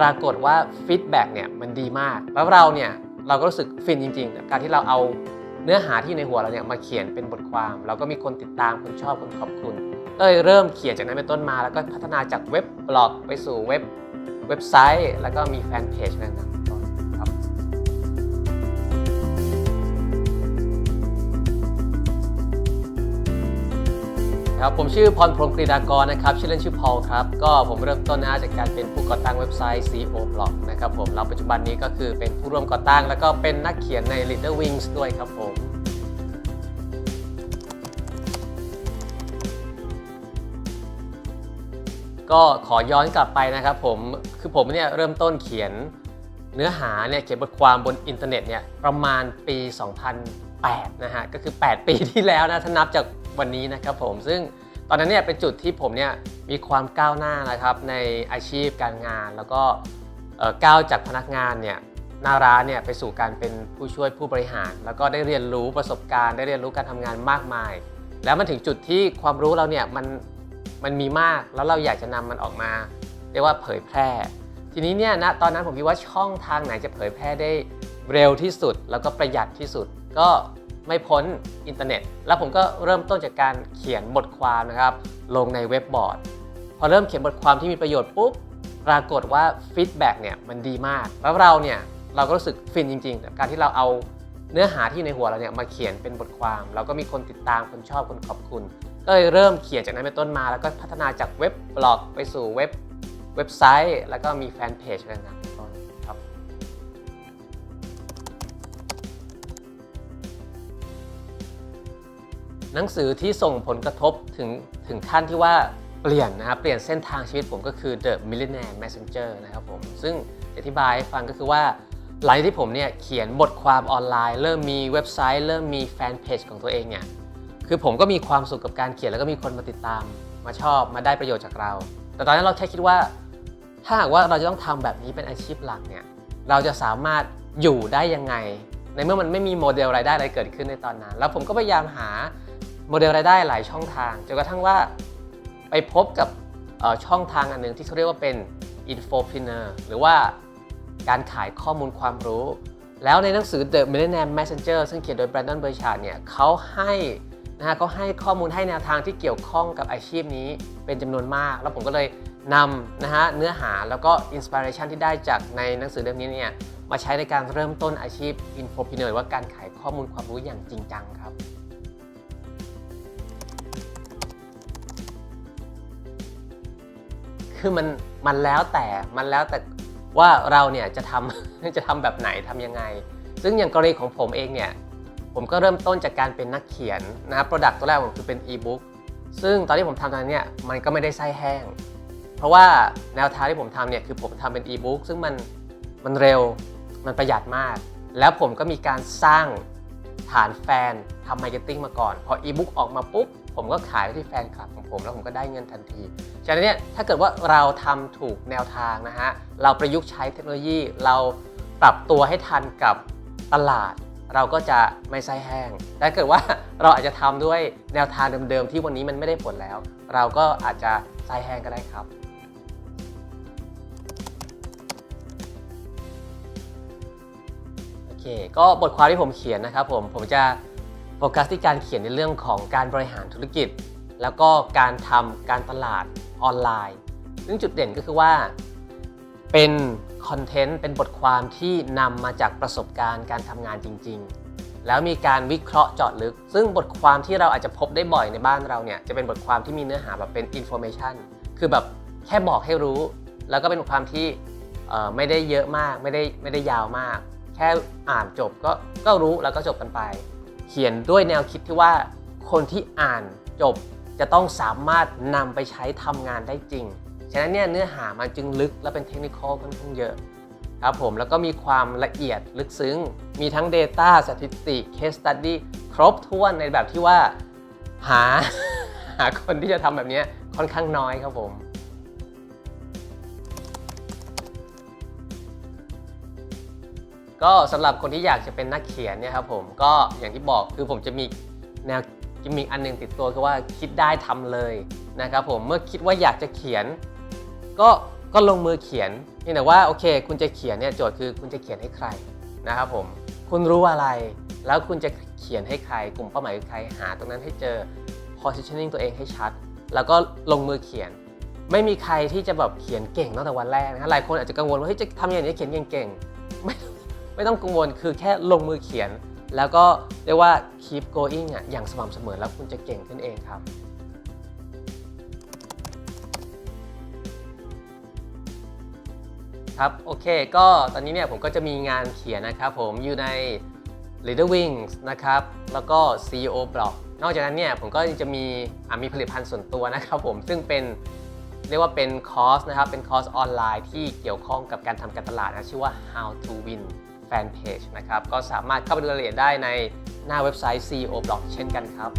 ปรากฏว่าฟีดแบ็กเนี่ยมันดีมาก แล้วเราเนี่ยเราก็รู้สึกฟินจริงๆ การที่เราเอาเนื้อหาที่ในหัวเราเนี่ยมาเขียนเป็นบทความ เราก็มีคนติดตามคนชอบคนขอบคุณก็เลยเริ่มเขียนจากนั้นเป็นต้นมา แล้วก็พัฒนาจากเว็บบล็อกไปสู่เว็บเว็บไซต์ แล้วก็มีแฟนเพจต่าง ครับ ผมชื่อพรพรมกรีดากรนะครับ ชื่อเล่นชื่อพอลครับ ก็ผมเริ่มต้นนะจากการเป็นผู้ก่อตั้งเว็บไซต์ CO Blog นะครับผมแล้วปัจจุบันนี้ก็คือเป็นผู้ร่วมก่อตั้ง แล้วก็เป็นนักเขียนใน Little Wings ด้วยครับผมก็ขอย้อนกลับไปนะครับผม คือผมเนี่ยเริ่มต้นเขียนเนื้อหาเนี่ยเขียนบทความบนอินเทอร์เน็ตเนี่ยประมาณปี 2008 นะฮะ ก็คือ 8 ปีที่แล้วนะถ้านับจาก วันนี้นะครับผมซึ่งตอนนั้นเนี่ยเป็นจุดที่ผมเนี่ยมีความก้าวหน้านะครับในอาชีพการงาน แล้วก็ก้าวจากพนักงานเนี่ยหน้าร้านเนี่ยไปสู่การเป็นผู้ช่วยผู้บริหาร แล้วก็ได้เรียนรู้ประสบการณ์ ได้เรียนรู้การทำงานมากมาย แล้วมันถึงจุดที่ความรู้เราเนี่ยมันมันมีมากแล้วเราอยากจะนำมันออกมา เรียกว่าเผยแพร่ ทีนี้เนี่ยณตอนนั้นผมคิดว่าช่องทางไหนจะเผยแพร่ได้เร็วที่สุด แล้วก็ประหยัดที่สุด ก็ ไม่พ้นอินเทอร์เน็ต แล้วผมก็เริ่มต้นจากการเขียนบทความนะครับ ลงในเว็บบอร์ด พอเริ่มเขียนบทความที่มีประโยชน์ปุ๊บ ปรากฏว่าฟีดแบ็กเนี่ยมันดีมาก แล้วเราเนี่ยเราก็รู้สึกฟินจริงๆกับการที่เราเอาเนื้อหาที่ในหัวเราเนี่ยมาเขียนเป็นบทความ เราก็มีคนติดตามคนชอบคนขอบคุณ ก็เลยเริ่มเขียนจากนั้นเป็นต้นมา แล้วก็พัฒนาจากเว็บบล็อก ไปสู่เว็บเว็บไซต์ แล้วก็มีแฟนเพจต่างๆเป็นต้นครั หนังสือที่ส่งผลกระทบถึงถึงขั้นที่ว่าเปลี่ยนนะครับเปลี่ยนเส้นทางชีวิตผมก็คือ The Millionaire Messenger นะครับผมซึ่งอธิบายให้ฟังก็คือว่าหลังจากที่ผมเนี่ยเขียนบทความออนไลน์ เริ่มมีเว็บไซต์ เริ่มมีแฟนเพจของตัวเองเนี่ยคือผมก็มีความสุขกับการเขียนแล้วก็มีคนมาติดตาม มาชอบมาได้ประโยชน์จากเรา แต่ตอนนั้นเราแค่คิดว่า ถ้าหากว่าเราจะต้องทำแบบนี้เป็นอาชีพหลักเนี่ยเราจะสามารถอยู่ได้ยังไง ในเมื่อมันไม่มีโมเดลรายได้อะไรเกิดขึ้นในตอนนั้น แล้วผมก็พยายามหา โมเดลรายได้หลายช่องทางจนกระทั่งว่าไปพบกับช่องทางอันหนึ่งที่เขาเรียกว่าเป็น infopreneur หรือว่าการขายข้อมูลความรู้ แล้วในหนังสือ The Millionaire Messenger ซึ่งเขียนโดย Brandon Burchard เนี่ยเขาให้นะฮะเขาให้ข้อมูลให้แนวทางที่เกี่ยวข้องกับอาชีพนี้เป็นจำนวนมาก แล้วผมก็เลยนำนะฮะเนื้อหาแล้วก็อินสปิเรชันที่ได้จากในหนังสือเล่มนี้เนี่ยมาใช้ในการเริ่มต้นอาชีพ infopreneur หรือว่าการขายข้อมูลความรู้อย่างจริงจังครับ คือมันมันแล้วแต่มันแล้วแต่ว่าเราเนี่ยจะทำจะทำแบบไหนทำยังไง ซึ่งอย่างกรณีของผมเองเนี่ยผมก็เริ่มต้นจากการเป็นนักเขียนนะครับโปรดักต์ตัวแรกของผมคือเป็นอีบุ๊กซึ่งตอนที่ผมทำตอนนั้เนี่ยมันก็ไม่ได้ไส้แห้ง เพราะว่าแนวทางที่ผมทำเนี่ยคือผมทำเป็นอีบุ๊กซึ่งมันมันเร็วมันประหยัดมาก แล้วผมก็มีการสร้างฐานแฟนทำมาร์เก็ตติ้งมาก่อน พออีบุ๊กออกมาปุ๊บ ผมก็ขายไปที่แฟนคลับของผม แล้วผมก็ได้เงินทันที ฉะนั้นเนี่ยถ้าเกิดว่าเราทำถูกแนวทางนะฮะ เราประยุกต์ใช้เทคโนโลยี เราปรับตัวให้ทันกับตลาด เราก็จะไม่ไส้แห้งแต่ถ้าเกิดว่าเราอาจจะทำด้วยแนวทางเดิมๆที่วันนี้มันไม่ได้ผลแล้ว เราก็อาจจะไส้แห้งก็ได้ครับโอเค ก็บทความที่ผมเขียนนะครับผม ผมจะ โฟกัสที่การเขียนในเรื่องของการบริหารธุรกิจ แล้วก็การทำการตลาดออนไลน์ ซึ่งจุดเด่นก็คือว่า เป็นคอนเทนต์เป็นบทความที่นำมาจากประสบการณ์การทำงานจริง ๆ แล้วมีการวิเคราะห์เจาะลึก ซึ่งบทความที่เราอาจจะพบได้บ่อยในบ้านเราเนี่ยจะเป็นบทความที่มีเนื้อหาแบบเป็น information คือแบบแค่บอกให้รู้ แล้วก็เป็นบทความที่ไม่ได้เยอะมากไม่ได้ไม่ได้ยาวมาก แค่อ่านจบก็ก็รู้แล้วก็จบกันไป เขียนด้วยแนวคิดที่ว่าคนที่อ่านจบจะต้องสามารถนำไปใช้ทำงานได้จริง ฉะนั้นเนี่ยเนื้อหามันจึงลึกและเป็นเทคนิคอลค่อนข้างเยอะครับผมแล้วก็มีความละเอียดลึกซึ้ง มีทั้ง Data สถิติ Case Study ครบถ้วนในแบบที่ว่าหา หาคนที่จะทำแบบนี้ค่อนข้างน้อยครับผม ก็สำหรับคนที่อยากจะเป็นนักเขียนเนี่ยครับผมก็อย่างที่บอกคือผมจะมีแนวกิมมิกอันหนึงติดตัวคือว่าคิดได้ทำเลยนะครับผมเมื่อคิดว่าอยากจะเขียน ก็ก็ลงมือเขียนเพียงแต่ว่าโอเค คุณจะเขียนเนี่ยโจทย์คือคุณจะเขียนให้ใครนะครับผมคุณรู้อะไร แล้วคุณจะเขียนให้ใคร กลุ่มเป้าหมายคือใครหาตรงนั้นให้เจอ positioning ตัวเองให้ชัด แล้วก็ลงมือเขียน ไม่มีใครที่จะแบบเขียนเก่งตั้งแต่วันแรกนะหลายคนอาจจะกังวลว่าเฮ้ยจะทำอย่างนี้เขียนเก่งๆไม่ ไม่ต้องกังวลคือแค่ลงมือเขียน แล้วก็เรียกว่า keep going อะอย่างสม่ำเสมอแล้วคุณจะเก่งขึ้นเองครับครับโอเคก็ตอนนี้เนี่ยผมก็จะมีงานเขียนนะครับผมอยู่ใน Leader Wings นะครับแล้วก็ CEO Blog นอกจากนั้นเนี่ยผมก็จะมีะมีผลิตภัณฑ์ส่วนตัวนะครับผมซึ่งเป็นเรียกว่าเป็นคอร์สนะครับเป็นคอร์สออนไลน์ที่เกี่ยวข้องกับการทำการตลาดนะชื่อว่า How to Win แฟนเพจนะครับ ก็สามารถเข้าไปดูรายละเอียดได้ในหน้าเว็บไซต์ CEO Blog เช่นกันครับ